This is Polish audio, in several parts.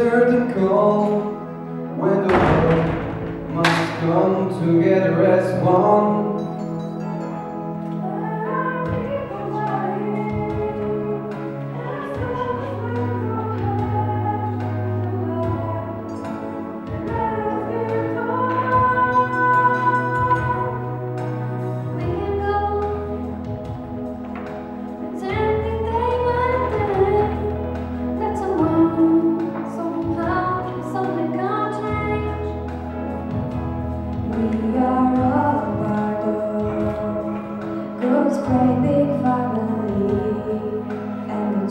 certain call when the world must come together as one. Big family, and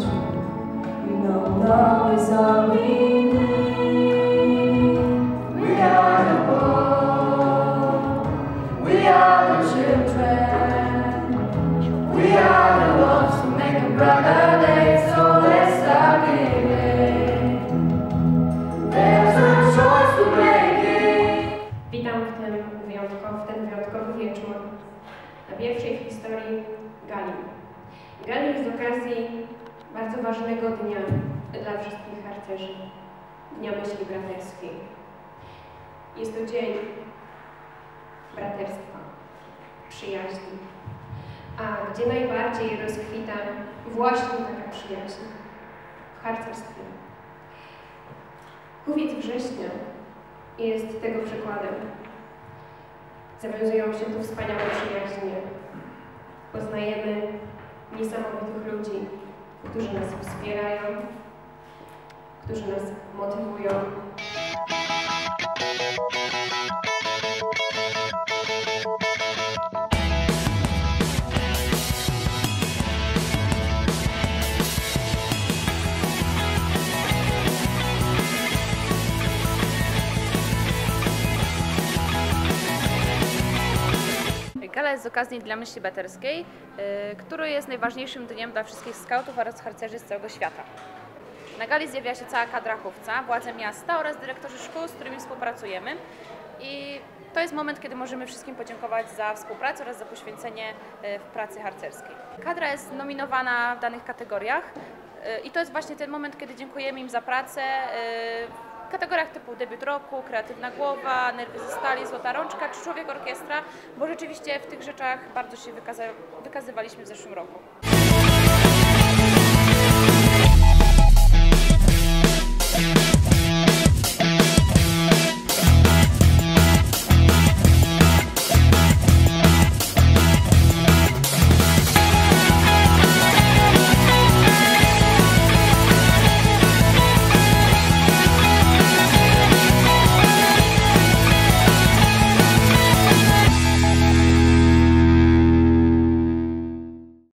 is all we need. We are the we are the children, we are the ones who make a brighter day. So let's. There's choice we're making. Witam w tym wyjątkowy, w ten wyjątkowy wieczór pierwszej w historii gali. Gali jest z okazji bardzo ważnego dnia dla wszystkich harcerzy, Dnia Myśli Braterskiej. Jest to dzień braterstwa, przyjaźni, a gdzie najbardziej rozkwita właśnie taka przyjaźń w harcerstwie. Kuwiec września jest tego przykładem. Zawiązują się tu wspaniałe przyjaźnie. Poznajemy niesamowitych ludzi, którzy nas wspierają, którzy nas motywują. Gala jest z okazji Dnia Myśli Braterskiej, y, który jest najważniejszym dniem dla wszystkich skautów oraz harcerzy z całego świata. Na gali zjawia się cała kadra chówca, władze miasta oraz dyrektorzy szkół, z którymi współpracujemy. I to jest moment, kiedy możemy wszystkim podziękować za współpracę oraz za poświęcenie y, w pracy harcerskiej. Kadra jest nominowana w danych kategoriach y, i to jest właśnie ten moment, kiedy dziękujemy im za pracę w kategoriach typu debiut roku, kreatywna głowa, nerwy ze stali, złota rączka czy człowiek orkiestra, bo rzeczywiście w tych rzeczach bardzo się wykaza- wykazywaliśmy w zeszłym roku.